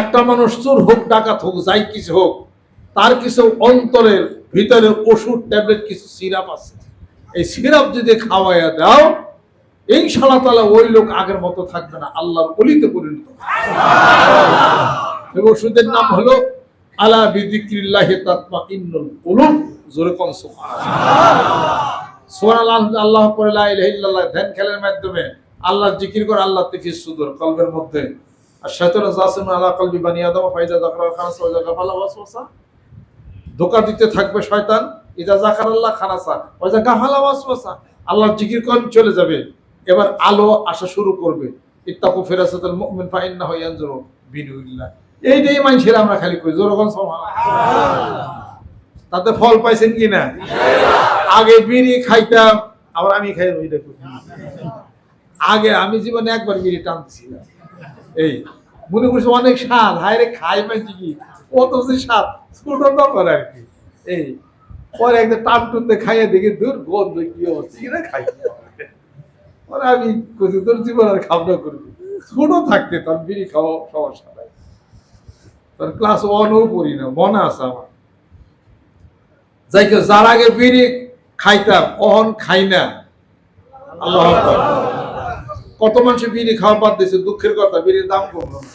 একটা মানুষ চোর হোক, ডাকাত হোক, যাই কিছু হোক, তার কিছু অন্তরের ভিতরে ওষুধ, ট্যাবলেট, কিছু সিরাপ আছে এই সিরাপ যদি খাওয়াইয়া দাও, ইনশাআল্লাহ তাআলা ওই লোক আগের মতো থাকবে না, আল্লাহর অলিতে পরিণত। ওষুধের নাম হলো, আলা বিদিক্রিল্লাহি তাতমা ইন্নুল কুলুব, জোরে কোন সুবহানাল্লাহ আল্লাহ পরে ধ্যান খেলের মাধ্যমে আল্লাহর জিকির করে আল্লাহ তিফিস সুদূর, কলবের মধ্যে আর শাইতান জাসিম আলা কলবি বানি আদম, ফাইজা যাকরা খানাস ওয়া গাফালা ধোকা দিতে থাকবে শয়তান ইদা জাকার আল্লাহ খানাসা ওয়া যা গাফালা ওয়াসওয়াসা আল্লাহর জিকির করেন চলে যাবে। এবার আলো আসা শুরু করবে। ইত্তাকু ফিরাসাতুল মুমিন ফা ইন্নাহু ইয়ানজুরু বিনুল্লাহ এইটাই মানুষের আমরা খালি জোরকন সুবহানাল্লাহ তাতে ফল পাইছেন কি না? আগে বিড়ি খাইতাম, আবার আমি খাই করি। আগে আমি জীবনে একবার বিড়ি টানছিলাম। এই, মনে করছি অনেক স্বাদ। হায় রে খাই পাইছি কি? কত যে স্বাদ। ছোট তো করে আর কি। এই, পরে একদম টান টুনতে খাইয়ে দেখি, দূর গন্ধ, কি অবস্থা? কি রে খাই পরে আমি কইছি, তোর জীবন আর খাবনা করবি। ছোট থাকতে তোর বিড়ি খাওয়া সমস্যা নাই। তোর ক্লাস ওয়ানও পড়ি না, মনে আছে আমার। যাই যার আগে বিড়ি খাইতাম, অহন খাই না। আল্লাহ। কত মানুষ বিড়ি খাওয়া বাদ দিয়েছে? দুঃখের কথা বিড়ির দাম কমলো না।